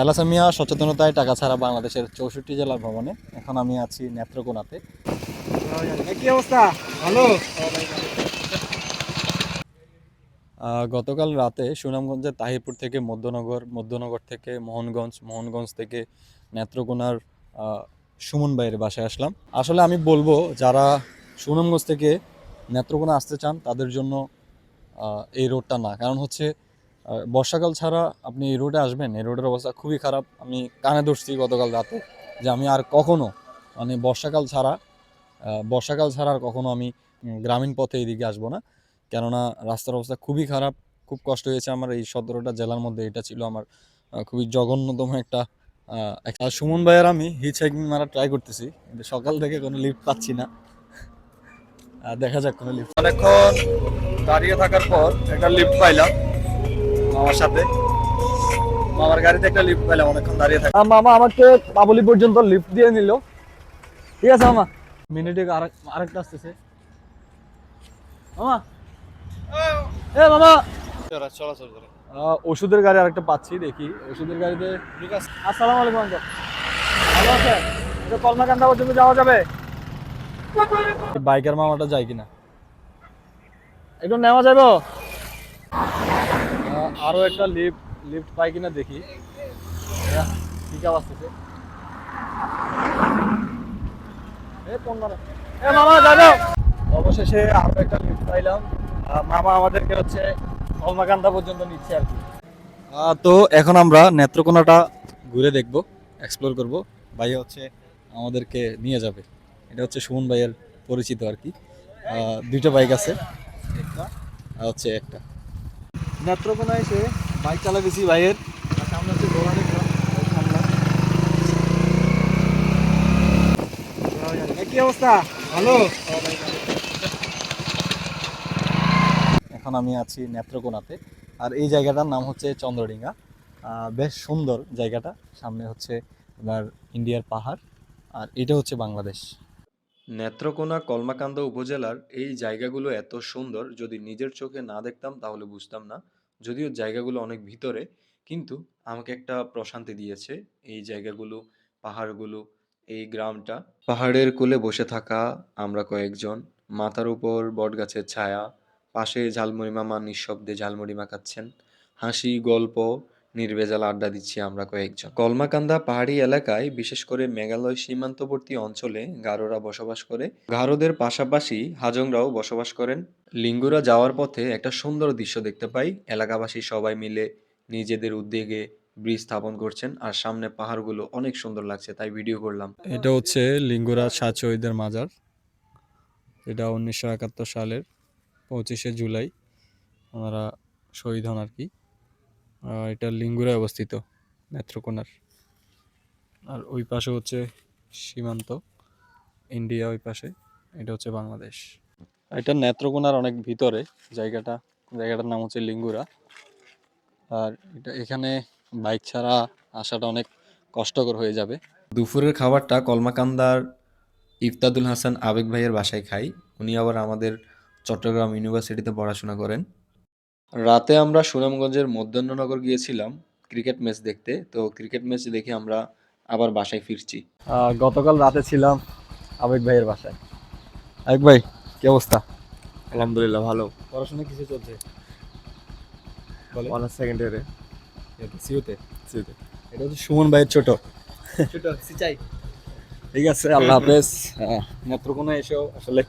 Thalassaemia সচেতনতায় টাকা ছাড়া বাংলাদেশের চৌষট্টি জেলা ভ্রমণে এখন আমি আছি নেত্রকোনাতে। কি অবস্থা? ভালো? গতকাল রাতে সুনামগঞ্জের তাহিরপুর থেকে মধ্যনগর মধ্যনগর থেকে মোহনগঞ্জ মোহনগঞ্জ থেকে নেত্রকোনার সুমন ভাইয়ের বাসায় আসলাম। আসলে আমি বলব যারা সুনামগঞ্জ থেকে নেত্রকোনা আসতে চান তাদের জন্য এই রোডটা না। কারণ হচ্ছে আহ, বর্ষাকাল ছাড়া আপনি এই রোডে আসবেন এই রোডের অবস্থা খুবই খারাপ। আমি কানে ধরছি গতকাল রাতে যে আমি আর কখনো মানে বর্ষাকাল ছাড়া বর্ষাকাল ছাড়া আর কখনো আমি গ্রামীণ পথে এদিকে আসব না। কেননা রাস্তার অবস্থা খুবই খারাপ খুব কষ্ট হয়েছে আমার এই সতেরোটা জেলার মধ্যে এটা ছিল আমার খুবই জঘন্যতম একটা আর সুমন ভাইয়ের আমি হিচ হাইকিং মারা ট্রাই করতেছি কিন্তু সকাল থেকে কোনো লিফট পাচ্ছি না। দেখা যাক কোনো লিফট অনেকক্ষণ দাঁড়িয়ে থাকার পর একটা লিফট পাইলাম। মামার সাথে। মামার গাড়িতে একটা লিফট পাইলাম অনেকক্ষণ দাঁড়িয়ে থাকা মামা আমাকে বাবলি পর্যন্ত লিফট দিয়ে নিল। ঠিক আছে মামা। মিনিটে আরেকটা আসতেছে। মামা। এ মামা। চলাচল করে ওষুধের গাড়ি আরেকটা পাচ্ছি দেখি। ওষুধের গাড়িতে আসসালামু আলাইকুম আঙ্কেল ভালো আছেন? এটা কলমাকান্দা পর্যন্ত যাওয়া যাবে? বাইকের মামাটা যায় কিনা? একটু নেওয়া যাবে? আরও একটা লিফট লিফট পাই কিনা দেখি। ঠিক আসতেছে অবশেষে আরও একটা লিফট পাইলাম। মামা আমাদেরকে হচ্ছে কলমাকান্দা পর্যন্ত নিচ্ছে আর কি। তো এখন আমরা নেত্রকোনাটা ঘুরে দেখব এক্সপ্লোর করব। ভাই হচ্ছে আমাদেরকে নিয়ে যাবে। এটা হচ্ছে সুমন ভাইয়ের পরিচিত আর কি। দুইটা বাইক আছে। একটা হচ্ছে একটা। নেত্রকোনা এসে বাইক চালাবেছি ভাইয়ের। সামনে হচ্ছে। কি অবস্থা। ভালো? এখন আমি আছি নেত্রকোনাতে। আর এই জায়গাটার নাম হচ্ছে চন্দ্রডিঙ্গা। বেশ সুন্দর জায়গাটা। সামনে হচ্ছে আপনার ইন্ডিয়ার পাহাড়। আর এটা হচ্ছে বাংলাদেশ। নেত্রকোনা কলমাকান্দা উপজেলার এই জায়গাগুলো এত সুন্দর, যদি নিজের চোখে না দেখতাম তাহলে বুঝতাম না। যদিও জায়গাগুলো অনেক ভিতরে, কিন্তু আমাকে একটা প্রশান্তি দিয়েছে এই জায়গাগুলো, পাহাড়গুলো, এই গ্রামটা। পাহাড়ের কোলে বসে থাকা আমরা কয়েকজন, মাথার উপর বটগাছের ছায়া, পাশে ঝালমুড়ি মামা নিঃশব্দে ঝালমুড়ি মাখাচ্ছেন। হাসি, গল্প নির্ভেজাল আড্ডা দিচ্ছি আমরা কয়েকজন। কলমাকান্দা পাহাড়ি এলাকায়, বিশেষ করে মেঘালয় সীমান্তবর্তী অঞ্চলে গারোরা বসবাস করে। গারোদের পাশাপাশি হাজংরাও বসবাস করেন। লিঙ্গুরা যাওয়ার পথে একটা সুন্দর দৃশ্য দেখতে পাই। এলাকাবাসী সবাই মিলে নিজেদের উদ্যোগে ব্রিজ স্থাপন করছেন আর সামনে পাহাড়গুলো অনেক সুন্দর লাগছে, তাই ভিডিও করলাম। এটা হচ্ছে লিঙ্গুরা শাহ শহীদের মাজার। এটা উনিশশো একাত্তর সালের পঁচিশে জুলাই। ওনারা শহীদ হন আর কি। এটা লিঙ্গুরায় অবস্থিত নেত্রকোনার। আর ওই পাশে হচ্ছে সীমান্ত ইন্ডিয়া ওই পাশে এটা হচ্ছে বাংলাদেশ। এটা নেত্রকোনার অনেক ভিতরে জায়গাটা জায়গাটার নাম হচ্ছে লিঙ্গুরা। আর এটা এখানে বাইক ছাড়া আসাটা অনেক কষ্টকর হয়ে যাবে। দুপুরের খাবারটা কলমাকান্দার ইফতাদুল হাসান আবেগ ভাইয়ের বাসায় খাই। উনি আবার আমাদের চট্টগ্রাম ইউনিভার্সিটিতে পড়াশোনা করেন। রাতে আমরা সুনামগঞ্জের মধ্যাহ্ননগর গিয়েছিলাম ক্রিকেট ম্যাচ দেখতে। তো ক্রিকেট ম্যাচ দেখে আমরা আবার বাসায় ফিরছি। গতকাল রাতে ছিলাম আবেগ ভাইয়ের বাসায়। আবেগ ভাই কি অবস্থা? আলহামদুলিল্লাহ ভালো। পড়াশোনা কিছু চলছে? অনার্স সেকেন্ড ইয়ারে সিউতে সিউতে এটা হচ্ছে সুমন ভাইয়ের ছোট। ছোট সিচাই। ঠিক আছে আল্লাহ হাফেজ। নেত্রকোনা এসেও আসলে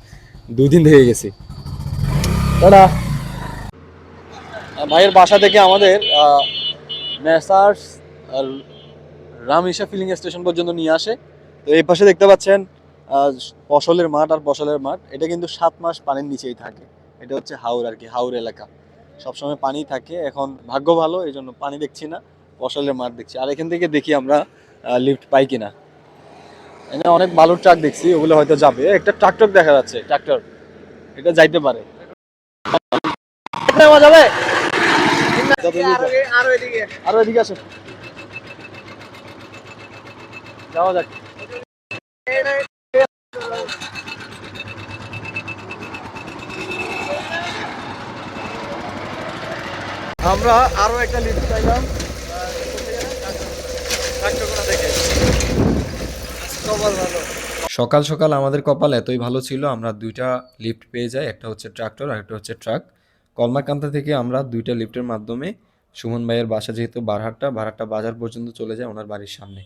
দুই দিন থেকে গেছি। টাটা। ভাইয়ের বাসা থেকে আমাদের মেসার্স রামিশা ফিলিং স্টেশন পর্যন্ত নিয়ে আসে। তো এই পাশে দেখতে পাচ্ছেন ফসলের মাঠ আর ফসলের মাঠ। এটা কিন্তু সাত মাস পানির নিচেই থাকে। এটা হচ্ছে হাওর আর কি, হাওর এলাকা। সবসময় পানি থাকে। এখন ভাগ্য ভালো, এই জন্য পানি দেখছি না ফসলের মাঠ দেখছি। আর এখান থেকে দেখি আমরা লিফট পাই কিনা। এখানে অনেক বালুর ট্রাক দেখছি, ওগুলো হয়তো যাবে। একটা ট্রাক্টর দেখা যাচ্ছে, ট্রাক্টর। এটা যাইতে পারে। যাবে? আরও এদিকে আসো। যাওয়া যাক। আমরা আরও একটা লিফট চাইলাম সকাল সকাল আমাদের কপাল এতই ভালো ছিল, আমরা দুইটা লিফট পেয়ে যাই, একটা হচ্ছে ট্রাক্টর আর একটা হচ্ছে ট্রাক কলমাকান্তা থেকে আমরা দুইটা লিফটের মাধ্যমে সুমন ভাইয়ের বাসা যেহেতু বারহাট্টা বারহাট্টা বাজার পর্যন্ত চলে যায় ওনার বাড়ির সামনে।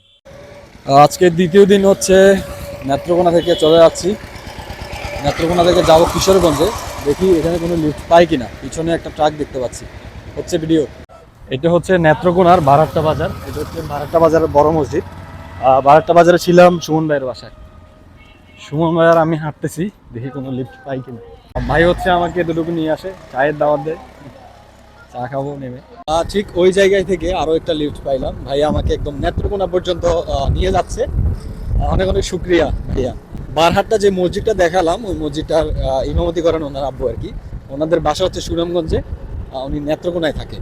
আজকে দ্বিতীয় দিন হচ্ছে নেত্রকোনা থেকে চলে যাচ্ছি। নেত্রকোনা থেকে যাব কিশোরগঞ্জে। দেখি এখানে কোনো লিফট পাই কিনা। পিছনে একটা ট্রাক দেখতে পাচ্ছি। হচ্ছে ভিডিও। এটা হচ্ছে নেত্রকোনার বারাট্টা বাজার। এটা হচ্ছে বারাট্টা বাজারের বড় মসজিদ। বারাট্টা বাজারে ছিলাম সুমন ভাইয়ের বাসায়। সুমন ভাইয়ার আমি হাঁটতেছি, দেখি কোনো লিফট পাই কিনা। ভাই হচ্ছে আমাকে এতটুকু নিয়ে আসে, চায়ের দাওয়াত দেয়। চা খাব নেমে ঠিক ওই জায়গায় থেকে আরও একটা লিফট পাইলাম। ভাই আমাকে একদম নেত্রকোনা পর্যন্ত নিয়ে যাচ্ছে। অনেক অনেক শুক্রিয়া, ভাইয়া। বারহাট্টা যে মসজিদটা দেখালাম, ওই মসজিদটার ইমামতি করেন ওনার আব্বু আর কি। ওনাদের বাসা হচ্ছে সুনামগঞ্জে উনি নেত্রকোনায় থাকে।